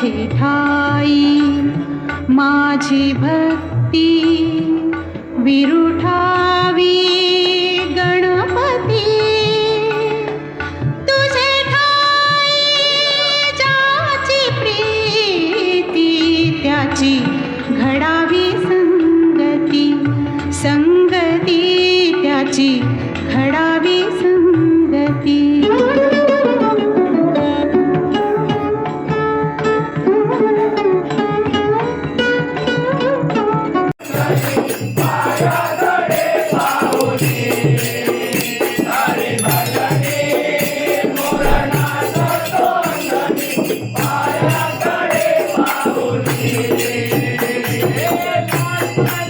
तुझे ठाई माझी भक्ती विरुठावी गणपती. तुझे ठाई ज्याची प्रीती त्याची घडावी संगती संगती त्याची घडा Bye.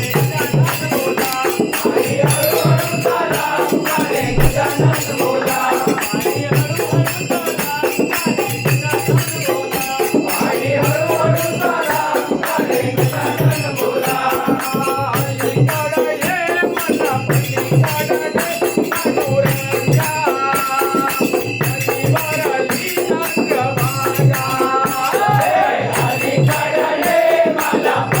Uganda.